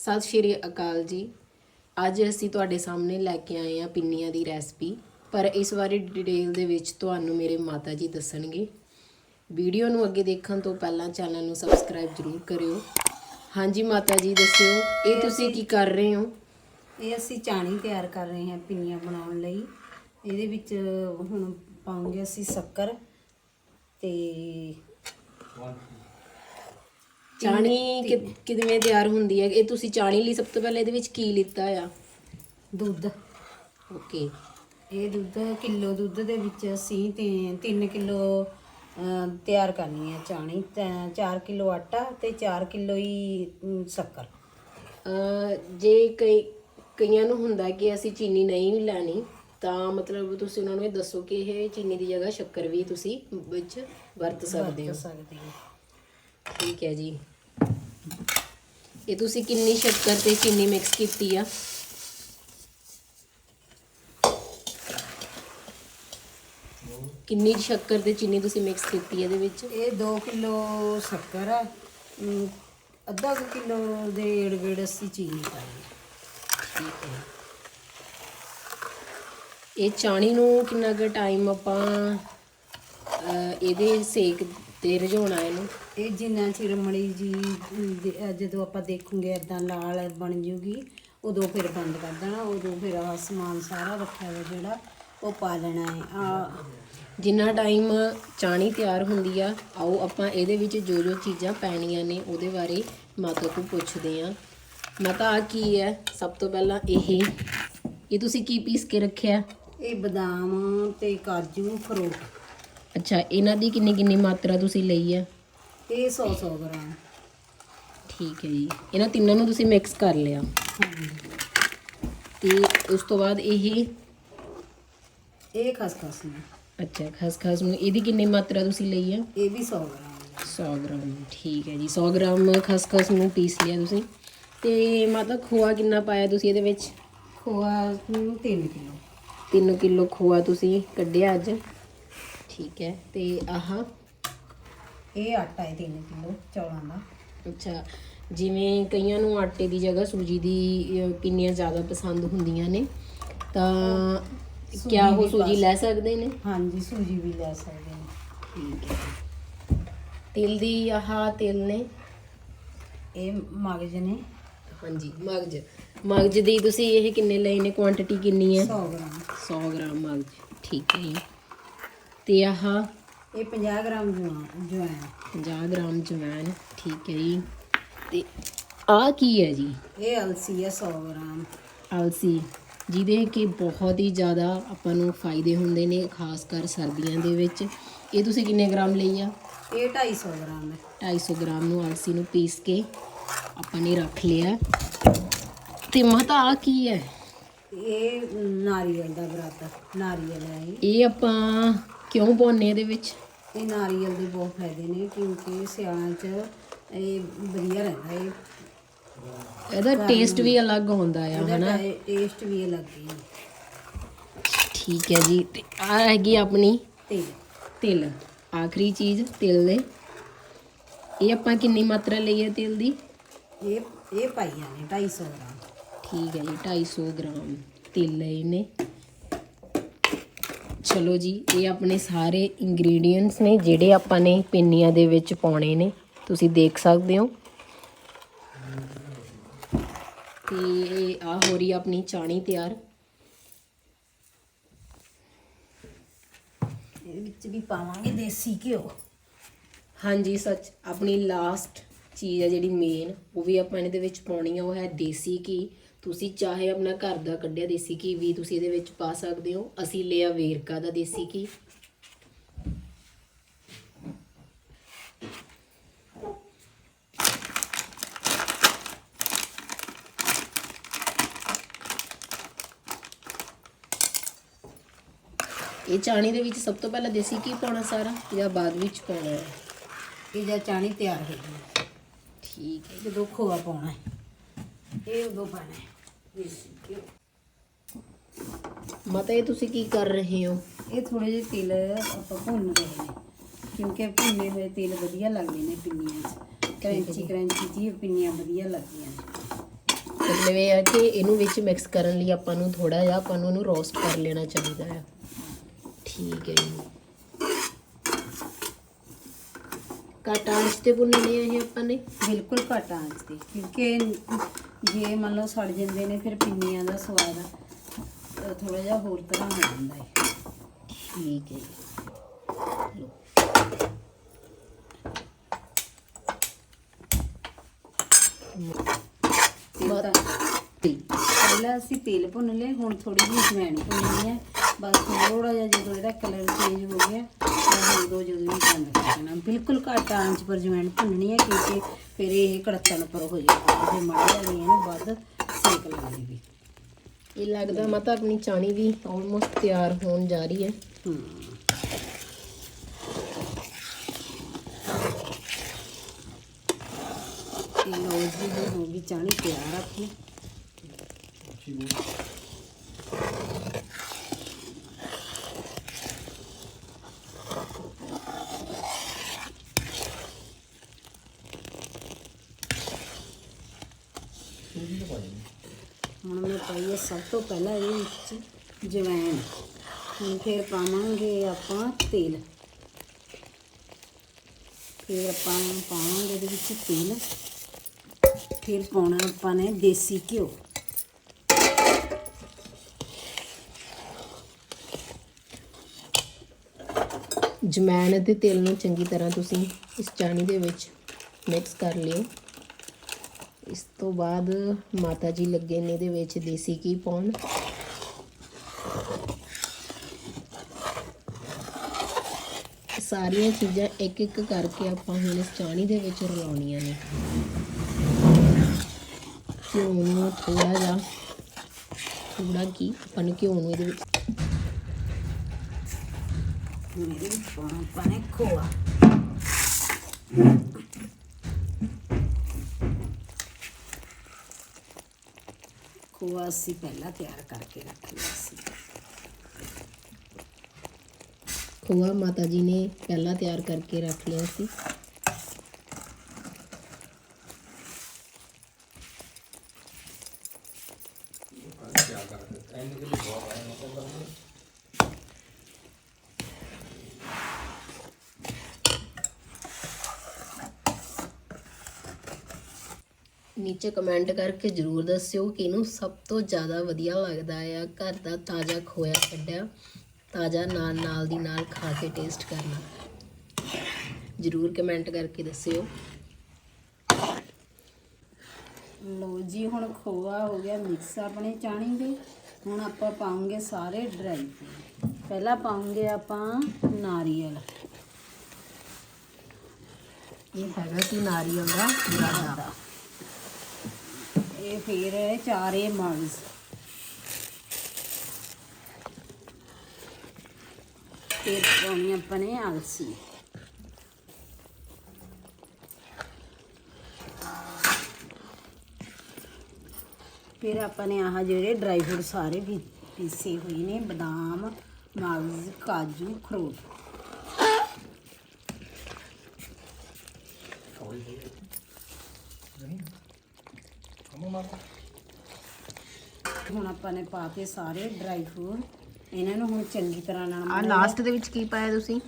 ਸਤਿ ਸ਼੍ਰੀ ਅਕਾਲ ਜੀ। ਅੱਜ ਅਸੀਂ ਤੁਹਾਡੇ ਸਾਹਮਣੇ ਲੈ ਕੇ ਆਏ ਹਾਂ ਪਿੰਨੀਆਂ ਦੀ ਰੈਸਪੀ। ਪਰ ਇਸ ਬਾਰੇ ਡਿਟੇਲ ਦੇ ਵਿੱਚ ਤੁਹਾਨੂੰ ਮੇਰੇ ਮਾਤਾ ਜੀ ਦੱਸਣਗੇ। ਵੀਡੀਓ ਨੂੰ ਅੱਗੇ ਦੇਖਣ ਤੋਂ ਪਹਿਲਾਂ ਚੈਨਲ ਨੂੰ ਸਬਸਕ੍ਰਾਈਬ ਜ਼ਰੂਰ ਕਰਿਓ। ਹਾਂਜੀ ਮਾਤਾ ਜੀ ਦੱਸਿਓ ਇਹ ਤੁਸੀਂ ਕੀ ਕਰ ਰਹੇ ਹੋ? ਇਹ ਅਸੀਂ ਚਾਣੀ ਤਿਆਰ ਕਰ ਰਹੇ ਹਾਂ ਪਿੰਨੀਆਂ ਬਣਾਉਣ ਲਈ। ਇਹਦੇ ਵਿੱਚ ਹੁਣ ਪਾਉਂਗੇ ਅਸੀਂ ਸ਼ੱਕਰ ਤੇ ਚਾਣੀ ਕਿ- ਕਿਵੇਂ ਤਿਆਰ ਹੁੰਦੀ ਹੈ? ਇਹ ਤੁਸੀਂ ਚਾਣੀ ਲਈ ਸਭ ਤੋਂ ਪਹਿਲਾਂ ਇਹਦੇ ਵਿੱਚ ਕੀ ਲਿੱਤਾ ਆ? ਦੁੱਧ। ਓਕੇ ਇਹ ਦੁੱਧ ਕਿਲੋ ਦੁੱਧ ਦੇ ਵਿੱਚ ਅਸੀਂ 3 ਕਿਲੋ ਤਿਆਰ ਕਰਨੀ ਹੈ ਚਾਣੀ। 4 ਕਿਲੋ ਆਟਾ ਤੇ 4 ਕਿਲੋ ਹੀ ਅਮ, ਸ਼ੱਕਰ। ਅਹ ਜੇ ਕਈ ਕਈਆਂ ਨੂੰ ਹੁੰਦਾ ਕਿ ਅਸੀਂ ਚੀਨੀ ਨਹੀਂ ਲੈਣੀ ਤਾਂ ਮਤਲਬ ਤੁਸੀਂ ਉਹਨਾਂ ਨੂੰ ਇਹ ਦੱਸੋ ਕਿ ਇਹ ਚੀਨੀ ਦੀ ਜਗ੍ਹਾ ਸ਼ੱਕਰ ਵੀ ਤੁਸੀਂ ਵਿੱਚ ਵਰਤ ਸਕਦੇ ਹੋ। ਵਰਤ ਸਕਦੇ ਹਾਂ। ਠੀਕ ਹੈ ਜੀ। ਇਹ ਤੁਸੀਂ ਕਿੰਨੀ ਸ਼ੱਕਰ ਤੇ ਚੀਨੀ ਮਿਕਸ ਕੀਤੀ ਆ? ਕਿੰਨੀ ਸ਼ੱਕਰ ਤੇ ਚੀਨੀ ਤੁਸੀਂ ਮਿਕਸ ਕੀਤੀ ਇਹਦੇ ਵਿੱਚ? ਇਹ 2 ਕਿਲੋ ਸ਼ੱਕਰ ਅਮ, ਅੱਧਾ ਕੁ ਕਿਲੋ ਦੇ ਏੜ ਗੇੜ ਅਸੀਂ ਚੀਨੀ ਪਾਈ ਠੀਕ ਹੈ ਇਹ ਚਾਣੀ ਨੂੰ ਕਿੰਨਾ ਕੁ ਟਾਈਮ ਆਪਾਂ ਅਹ, ਇਹਦੇ ਸੇਕ ਤੇ ਰਝਾਉਣਾ ਇਹਨੂੰ। ਇਹ ਜਿੰਨਾ ਚਿਰ ਮੜੀ ਜੀ ਦੇ- ਜਦੋਂ ਆਪਾਂ ਦੇਖੂਗੇ ਇਦਾਂ ਲਾਲ ਬਣ ਜੂਗੀ ਉਦੋਂ ਫਿਰ ਬੰਦ ਕਰ ਦੇਣਾ ਉਦੋਂ ਫਿਰ ਆਹ ਸਮਾਨ ਸਾਰਾ ਰੱਖਿਆ ਹੋਇਆ ਜਿਹੜਾ ਉਹ ਪਾ ਲੈਣਾ ਹੈ। ਆ ਜਿੰਨਾ ਟਾਈਮ ਚਾਣੀ ਤਿਆਰ ਹੁੰਦੀ ਆ ਆਓ ਆਪਾਂ ਇਹਦੇ ਵਿੱਚ ਜੋ ਜੋ ਚੀਜ਼ਾਂ ਪੈਣੀਆਂ ਨੇ ਉਹਦੇ ਬਾਰੇ ਮਾਤਾ ਤੋਂ ਪੁੱਛਦੇ ਆ ਮਾਤਾ ਆ ਕੀ ਹੈ? ਸਭ ਤੋਂ ਪਹਿਲਾਂ ਇਹ। ਇਹ ਤੁਸੀਂ ਕੀ ਪੀਸ ਕੇ ਰੱਖਿਆ? ਇਹ ਬਦਾਮ ਤੇ ਕਾਜੂ ਫਰੂਟ। ਅੱਛਾ ਇਹਨਾਂ ਦੀ ਕਿੰਨੀ ਕਿੰਨੀ ਮਾਤਰਾ ਤੁਸੀਂ ਲਈ ਆ? ਇਹ 100 100 ਗ੍ਰਾਮ। ਠੀਕ ਹੈ ਜੀ। ਇਹਨਾਂ ਤਿੰਨਾਂ ਨੂੰ ਤੁਸੀਂ ਮਿਕਸ ਕਰ ਲਿਆ। ਹਾਂਜੀ ਤੇ ਉਸ ਤੋਂ ਬਾਅਦ ਇਹ ਇਹ ਖਸਖਸ ਨੇ। ਅੱਛਾ ਖਸਖਸ ਨੂੰ। ਇਹਦੀ ਕਿੰਨੀ ਮਾਤਰਾ ਤੁਸੀਂ ਲਈ ਆ? ਇਹ ਵੀ 100 ਗ੍ਰਾਮ। ਨੇ। 100 ਗ੍ਰਾਮ ਠੀਕ ਹੈ ਜੀ। 100 ਗ੍ਰਾਮ ਖਸਖਸ ਨੂੰ ਪੀਸ ਲਿਆ ਤੁਸੀਂ। ਤੇ ਮਾਤਾ ਖੋਆ ਕਿੰਨਾ ਪਾਇਆ ਤੁਸੀਂ ਇਹਦੇ ਵਿੱਚ? ਖੋਆ 3 ਕਿਲੋ। 3 ਕਿਲੋ ਖੋਆ ਤੁਸੀਂ ਕੱਢਿਆ ਅੱਜ? ਠੀਕ ਹੈ ਤੇ ਆਹ ਇਹ ਆਟਾ ਹੈ 3 ਕਿਲੋ ਚੌਲਾਂ ਦਾ। ਅੱਛਾ ਜਿਵੇਂ ਕਈਆਂ ਨੂੰ ਆਟੇ ਦੀ ਜਗ੍ਹਾ ਸੂਜੀ ਦੀ ਅਹ, ਪਿੰਨੀਆਂ ਜ਼ਿਆਦਾ ਪਸੰਦ ਹੁੰਦੀਆਂ ਨੇ ਤਾਂ ਕਿਆ ਉਹ ਵੀ ਸੂਜੀ ਲੈ ਸਕਦੇ ਨੇ? ਹਾਂਜੀ ਸੂਜੀ ਵੀ ਲੈ ਸਕਦੇ ਨੇ। ਠੀਕ ਹੈ। ਤਿਲ ਦੀ ਆਹ ਤਿਲ ਨੇ? ਇਹ ਮਗਜ ਨੇ। ਹਾਂਜੀ ਮਗਜ। ਮਗਜ ਦੀ ਤੁਸੀਂ ਇਹ ਕਿੰਨੇ ਲਏ ਨੇ? ਕੁਆਂਟੀਟੀ ਕਿੰਨੀ ਹੈ? 100 ਗ੍ਰਾਮ। 100 ਗ੍ਰਾਮ ਮਗਜ। ਠੀਕ ਹੈ ਜੀ। ਤੇ ਆਹ ਇਹ 50 ਗ੍ਰਾਮ ਜਵੈਣ 50 ਗ੍ਰਾਮ ਜਵੈਨ ਠੀਕ ਹੈ ਜੀ। ਤੇ ਆਹ ਕੀ ਹੈ ਜੀ? ਇਹ ਅਲਸੀ ਹੈ 100 ਗ੍ਰਾਮ। ਅਲਸੀ ਜਿਹਦੇ ਕਿ ਬਹੁਤ ਹੀ ਜ਼ਿਆਦਾ ਆਪਾਂ ਨੂੰ ਫਾਇਦੇ ਹੁੰਦੇ ਨੇ ਖਾਸ ਕਰ ਸਰਦੀਆਂ ਦੇ ਵਿੱਚ। ਇਹ ਤੁਸੀਂ ਕਿੰਨੇ ਗ੍ਰਾਮ ਲਈ ਆ? ਇਹ 250 ਗ੍ਰਾਮ ਹੈ। 250 ਗ੍ਰਾਮ ਨੂੰ ਅਲਸੀ ਨੂੰ ਪੀਸ ਕੇ ਆਪਾਂ ਨੇ ਰੱਖ ਲਿਆ। ਤੇ ਮਾਤਾ ਆ ਕੀ ਹੈ? ਇਹ ਨਾਰੀਅਲ ਦਾ ਬਰਾਤਾ ਨਾਰੀਅਲ ਹੈ ਇਹ ਆਪਾਂ ਕਿਉਂ ਪਾਉਂਦੇ ਇਹਦੇ ਵਿੱਚ? ਇਹ ਨਾਰੀਅਲ ਦੇ ਬਹੁਤ ਫਾਇਦੇ ਨੇ ਕਿਉਂਕਿ ਸਿਆਲਾਂ 'ਚ ਇਹ ਵਧੀਆ ਰਹਿੰਦਾ ਇਹ। ਇਹਦਾ ਟੇਸਟ ਵੀ ਅਲੱਗ ਹੁੰਦਾ ਆ ਹਨਾ? ਟੇਸਟ ਵੀ ਅਲੱਗ ਹੈ ਠੀਕ ਹੈ ਜੀ ਤੇ ਆ ਹੈਗੀ ਆਪਣੀ ਤੇ ਤਿਲ। ਆਖਰੀ ਚੀਜ਼ ਤਿਲ ਨੇ ਇਹ ਆਪਾਂ ਕਿੰਨੀ ਮਾਤਰਾ ਲਈ ਹੈ ਤਿਲ ਦੀ? ਇਹ ਇਹ ਪਾਈਆਂ ਨੇ 250 ਗ੍ਰਾਮ। ਠੀਕ ਹੈ ਜੀ 250 ਗ੍ਰਾਮ ਤਿਲ ਲਏ ਨੇ। ਚਲੋ ਜੀ ਇਹ ਆਪਣੇ ਸਾਰੇ ਇੰਗਰੀਡੀਅੰਟਸ ਨੇ ਜਿਹੜੇ ਆਪਾਂ ਨੇ ਪਿੰਨੀਆਂ ਦੇ ਵਿੱਚ ਪਾਉਣੇ ਨੇ। ਤੁਸੀਂ ਦੇਖ ਸਕਦੇ ਹੋ। ਤੇ ਇਹ ਆ ਹੋ ਰਹੀ ਆਪਣੀ ਚਾਣੀ ਤਿਆਰ। ਇਹਦੇ ਵਿੱਚ ਵੀ ਪਾਵਾਂਗੇ ਦੇਸੀ ਘਿਓ। ਹਾਂਜੀ ਸੱਚ ਆਪਣੀ ਲਾਸਟ ਚੀਜ਼ ਆ ਜਿਹੜੀ ਮੇਨ ਉਹ ਵੀ ਆਪਾਂ ਇਹਦੇ ਵਿੱਚ ਪਾਉਣੀ ਆ, ਉਹ ਹੈ ਦੇਸੀ ਘੀ। ਤੁਸੀਂ ਚਾਹੇ ਆਪਣਾ ਘਰ ਦਾ ਕੱਢਿਆ ਦੇਸੀ ਘੀ ਵੀ ਤੁਸੀਂ ਇਹਦੇ ਵਿੱਚ ਪਾ ਸਕਦੇ ਹੋ। ਅਸੀਂ ਲਿਆ ਵੇਰਕਾ ਦਾ ਦੇਸੀ ਘੀ। ਇਹ ਚਾਣੀ ਦੇ ਵਿੱਚ ਸਭ ਤੋਂ ਪਹਿਲਾਂ ਦੇਸੀ ਘੀ ਪਾਉਣਾ ਸਾਰਾ ਜਾਂ ਬਾਅਦ ਵਿੱਚ ਪਾਉਣਾ ਹੈ। ਇਹ ਜਾਂ ਚਾਣੀ ਤਿਆਰ ਹੋ ਗਈ। ਠੀਕ ਹੈ ਜਦੋਂ ਖੋਆ ਪਾਉਣਾ ਹੈ। ਇਹ ਉਦੋਂ ਪਾਣਾ ਹੈ। ਦੇਸੀ ਘਿਓ। ਮਤਾ ਇਹ ਤੁਸੀਂ ਕੀ ਕਰ ਰਹੇ ਹੋ? ਇਹ ਥੋੜੇ ਜਿਹੇ ਤਿਲ ਆਪਾਂ ਭੁੰਨ ਰਹੇ ਨੇ। ਕਿਉਂਕਿ ਭੁੰਨੇ ਹੋਏ ਤਿਲ ਵਧੀਆ ਲੱਗਦੇ ਨੇ ਪਿੰਨੀਆਂ 'ਚ। ਕਰੰਚੀ ਕਰੰਚੀ ਜੀ ਪਿੰਨੀਆਂ ਵਧੀਆ ਲੱਗਦੀਆਂ ਨੇ। ਮਤਲਬ ਇਹ ਹੈ ਕਿ ਇਹਨੂੰ ਵਿੱਚ ਮਿਕਸ ਕਰਨ ਲਈ ਆਪਾਂ ਨੂੰ ਥੋੜਾ ਜਿਹਾ ਆਪਾਂ ਨੂੰ ਉਹਨੂੰ ਰੋਸਟ ਕਰ ਲੈਣਾ ਚਾਹੀਦਾ ਹੈ ਠੀਕ ਹੈ ਜੀ। ਘੱਟ ਆਂਚ ਤੇ ਭੁੰਨਣੇ ਆ ਇਹ ਆਪਾਂ ਨੇ। ਬਿਲਕੁਲ ਘੱਟ ਆਂਚ ਤੇ, ਕਿਉਂਕਿ ਜੇ ਮੰਨ ਲਓ ਸੜ ਜਾਂਦੇ ਨੇ ਫਿਰ ਪਿੰਨੀਆਂ ਦਾ ਸਵਾਦ ਥੋੜਾ ਜਿਹਾ ਹੋਰ ਤਰ੍ਹਾਂ ਹੋ ਜਾਂਦਾ ਹੈ ਠੀਕ ਹੈ ਜੀ। ਲਓ। ਪਹਿਲਾਂ ਅਸੀਂ ਤੇਲ ਭੁੰਨ ਲਏ, ਹੁਣ ਥੋੜੀ ਜਿਹੀ ਜਵੈਣ ਭੁੰਨਣੀ ਹੈ ਬਸ ਥੋੜਾ ਜਿਹਾ ਜਦੋਂ ਇਹਦਾ ਕਲਰ ਚੇਂਜ ਹੋ ਗਿਆ ਤਾਂ ਉਦੋਂ ਜਦੋਂ ਵੀ ਬੰਦ ਕਰ ਦੇਣਾ ਬਿਲਕੁਲ ਘੱਟ ਆਂਚ ਪਰ ਜਵੈਣ ਭੁੰਨਣੀ ਹੈ ਕਿਉਂਕਿ ਫਿਰ ਇਹ ਕੜਤਣ ਪਰ ਹੋ ਜਾਏਗਾ। ਜੇ ਮਾੜਾ ਜਿਹਾ ਇਹਨੂੰ ਵੱਧ ਸੇਕ ਲਾ ਲਈਏ ਇਹ ਲੱਗਦਾ ਮਾਤਾ ਆਪਣੀ ਚਾਣੀ ਵੀ ਆਲਮੋਸਟ ਤਿਆਰ ਹੋਣ ਜਾ ਰਹੀ ਹੈ। ਹੂੰ ਜੀ ਹੁਣ ਹੋ ਗਈ ਚਾਣੀ ਤਿਆਰ ਆਪਣੀ। ਹੁਣ ਮੈਂ ਪਾਈਏ ਸਭ ਤੋਂ ਪਹਿਲਾਂ ਇਹਦੇ ਵਿੱਚ ਜਵੈਣ। ਹੁਣ ਫਿਰ ਪਾਵਾਂਗੇ ਆਪਾਂ ਤੇਲ। ਫਿਰ ਆਪਾਂ ਪਾਵਾਂਗੇ ਇਹਦੇ ਵਿੱਚ ਤੇਲ। ਫਿਰ ਪਾਉਣਾ ਆਪਾਂ ਨੇ ਦੇਸੀ ਘਿਓ। ਜਮੈਣ ਅਤੇ ਤੇਲ ਨੂੰ ਚੰਗੀ ਤਰ੍ਹਾਂ ਤੁਸੀਂ ਇਸ ਚਾਣੀ ਦੇ ਵਿੱਚ ਮਿਕਸ ਕਰ ਲਿਓ। ਤੋਂ ਬਾਅਦ ਮਾਤਾ ਜੀ ਲੱਗੇ ਨੇ ਇਹਦੇ ਵਿੱਚ ਦੇਸੀ ਘੀ ਪਾਉਣ। ਸਾਰੀਆਂ ਚੀਜ਼ਾਂ ਇੱਕ ਇੱਕ ਕਰਕੇ ਆਪਾਂ ਹੁਣ ਇਸ ਚਾਣੀ ਦੇ ਵਿੱਚ ਰਲਾਉਣੀਆਂ ਨੇ। ਘਿਓ ਨੂੰ ਥੋੜਾ ਜਿਹਾ ਥੋੜਾ ਕੀ ਆਪਾਂ ਨੂੰ ਘਿਓ ਨੂੰ ਇਹਦੇ ਵਿੱਚ ਮੇਰੇ ਵਿੱਚ ਪਾਉਣਾ ਖੋਆ। ਖੋਆ ਅਸੀਂ ਪਹਿਲਾਂ ਤਿਆਰ ਕਰਕੇ ਰੱਖ ਲਿਆ ਸੀ ਖੋਆ ਮਾਤਾ ਜੀ ਨੇ ਪਹਿਲਾਂ ਤਿਆਰ ਕਰਕੇ ਰੱਖ ਲਿਆ ਸੀ ਨੀਚੇ ਕਮੈਂਟ ਕਰਕੇ ਜਰੂਰ ਦੱਸਿਓ ਕਿ ਇਹਨੂੰ ਸਭ ਤੋਂ ਜ਼ਿਆਦਾ ਵਧੀਆ ਲੱਗਦਾ ਆ ਘਰ ਦਾ ਤਾਜ਼ਾ ਖੋਇਆ ਕੱਢਿਆ, ਤਾਜ਼ਾ ਨਾਲ ਨਾਲ ਦੀ ਨਾਲ ਖਾ ਕੇ ਟੇਸਟ ਕਰਨਾ। ਜਰੂਰ ਕਮੈਂਟ ਕਰਕੇ ਦੱਸਿਓ। ਲੋ ਜੀ, ਹੁਣ ਖੋਆ ਹੋ ਗਿਆ ਮਿਕਸ ਆਪਣੇ ਚਾਣੀ ਦੇ। ਹੁਣ ਆਪਾਂ ਪਾਉਂਗੇ ਸਾਰੇ ਡਰਾਈ ਫਰੂਟ ਪਹਿਲਾਂ ਪਾਉਂਗੇ ਆਪਾਂ ਨਾਰੀਅਲ। ਇਹ ਹੈਗਾ ਕਿ ਨਾਰੀਅਲ ਦਾ ਗਾੜਾ ਇਹ ਫਿਰ ਹੈ ਚਾਰੇ ਮਗਜ਼ ਫਿਰ ਪਾਉਣੀ ਆਪਾਂ ਨੇ ਅਲਸੀ ਫਿਰ ਆਪਾਂ ਨੇ ਆਹ ਜਿਹੜੇ ਡਰਾਈ ਫਰੂਟ ਸਾਰੇ ਵੀ ਪੀਸੇ ਹੋਏ ਨੇ, ਬਦਾਮ ਮਗਜ਼ ਕਾਜੂ, ਖਰੋਟ। ਹੁਣ ਆਪਾਂ ਨੇ ਪਾ ਕੇ ਸਾਰੇ ਡਰਾਈ ਫਰੂਟ ਇਹਨਾਂ ਨੂੰ ਹੁਣ ਚੰਗੀ ਤਰ੍ਹਾਂ ਨਾਲ ਆ ਲਾਸਟ ਦੇ ਵਿੱਚ ਕੀ ਪਾਇਆ ਤੁਸੀਂ?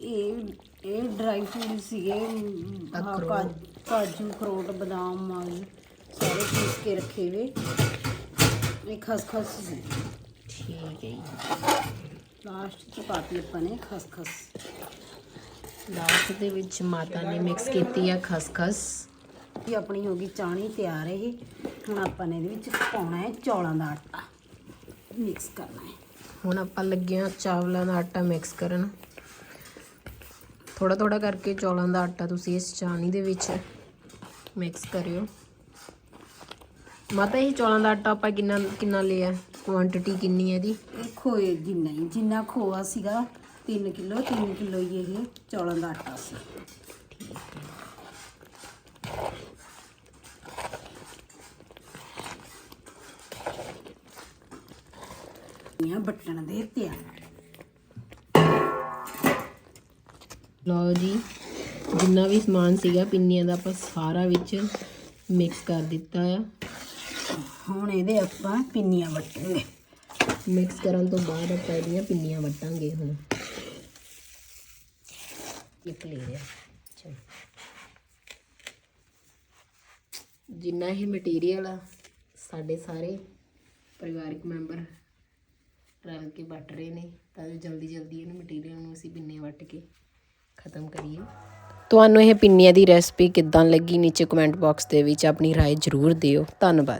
ਇਹ ਇਹ ਡਰਾਈ ਫਰੂਟ ਸੀਗੇ ਮ, ਆਹ ਅਖਰੋਟ। ਕਾ- ਕਾਜੂ ਖਰੋਟ ਬਦਾਮ ਮਗਜ਼ ਸਾਰੇ ਪੀਸ ਕੇ ਰੱਖੇ ਵੇ। ਇਹ ਖਸਖਸ ਸੀ। ਠੀਕ ਹੈ ਜੀ। ਲਾਸਟ ਚ ਪਾਤੀ ਆਪਾਂ ਨੇ ਖਸਖਸ। ਲਾਸਟ ਦੇ ਵਿੱਚ ਮਾਤਾ ਨੇ ਮਿਕਸ ਕੀਤੀ ਆ ਖਸਖਸ। ਇਹ ਆਪਣੀ ਹੋ ਗਈ ਚਾਣੀ ਤਿਆਰ ਹੈ ਇਹ। ਹੁਣ ਆਪਾਂ ਨੇ ਇਹਦੇ ਵਿੱਚ ਪਾਉਣਾ ਹੈ ਚੌਲਾਂ ਦਾ ਆਟਾ। ਮਿਕਸ ਕਰਨਾ ਹੈ। ਹੁਣ ਆਪਾਂ ਲੱਗੇ ਆ ਚਾਵਲਾਂ ਦਾ ਆਟਾ ਮਿਕਸ ਕਰਨ। ਥੋੜਾ ਥੋੜਾ ਕਰਕੇ ਚੌਲਾਂ ਦਾ ਆਟਾ ਤੁਸੀਂ ਇਸ ਚਾਣੀ ਦੇ ਵਿੱਚ ਮਿਕਸ ਕਰਿਓ। ਮਾਤਾ ਇਹ ਚੌਲਾਂ ਦਾ ਆਟਾ ਆਪਾਂ ਕਿੰਨਾ ਕਿੰਨਾ ਲਿਆ? ਕੁਆਂਟੀਟੀ ਕਿੰਨੀ ਹੈ ਇਹਦੀ? ਇਹ ਖੋਏ ਜਿੰਨਾ ਹੀ ਜਿੰਨਾ ਖੋਆ ਸੀਗਾ 3 ਕਿਲੋ 3 ਕਿਲੋ ਹੀ ਇਹ ਚੌਲਾਂ ਦਾ ਆਟਾ ਸੀ। ਇਹ ਬਟਣ ਦੇ ਤਿਆਰ ਲਓ ਜੀ ਜਿੰਨਾ ਵੀ ਸਮਾਨ ਸੀਗਾ ਪਿੰਨੀਆਂ ਦਾ ਆਪਾਂ ਸਾਰਾ ਵਿੱਚ ਮਿਕਸ ਕਰ ਦਿੱਤਾ ਆ। ਹੁਣ ਇਹਦੇ ਆਪਾਂ ਪਿੰਨੀਆਂ ਵੱਟਾਂਗੇ। ਮਿਕਸ ਕਰਨ ਤੋਂ ਬਾਅਦ ਆਪਾਂ ਇਹਦੀਆਂ ਪਿੰਨੀਆਂ ਵਟਾਂਗੇ ਹੁਣ। ਇੱਕ ਲੈ ਲਿਆ। ਚਲੋ। ਜਿੰਨਾ ਇਹ ਮਟੀਰੀਅਲ ਆ ਸਾਡੇ ਸਾਰੇ ਪਰਿਵਾਰਕ ਮੈਂਬਰ ਰਲ ਕੇ ਵੱਟ ਰਹੇ ਨੇ ਤਾਂ ਜੋ ਜਲਦੀ ਜਲਦੀ ਇਹਨੂੰ ਮਟੀਰੀਅਲ ਨੂੰ ਅਸੀਂ ਪਿੰਨੇ ਵੱਟ ਕੇ ਖਤਮ ਕਰੀਏ ਤੁਹਾਨੂੰ ਇਹ ਪਿੰਨੀਆਂ ਦੀ ਰੈਸਪੀ ਕਿੱਦਾਂ ਲੱਗੀ ਨੀਚੇ ਕਮੈਂਟ ਬਾਕਸ ਦੇ ਵਿੱਚ ਆਪਣੀ رائے ਜ਼ਰੂਰ ਦਿਓ ਧੰਨਵਾਦ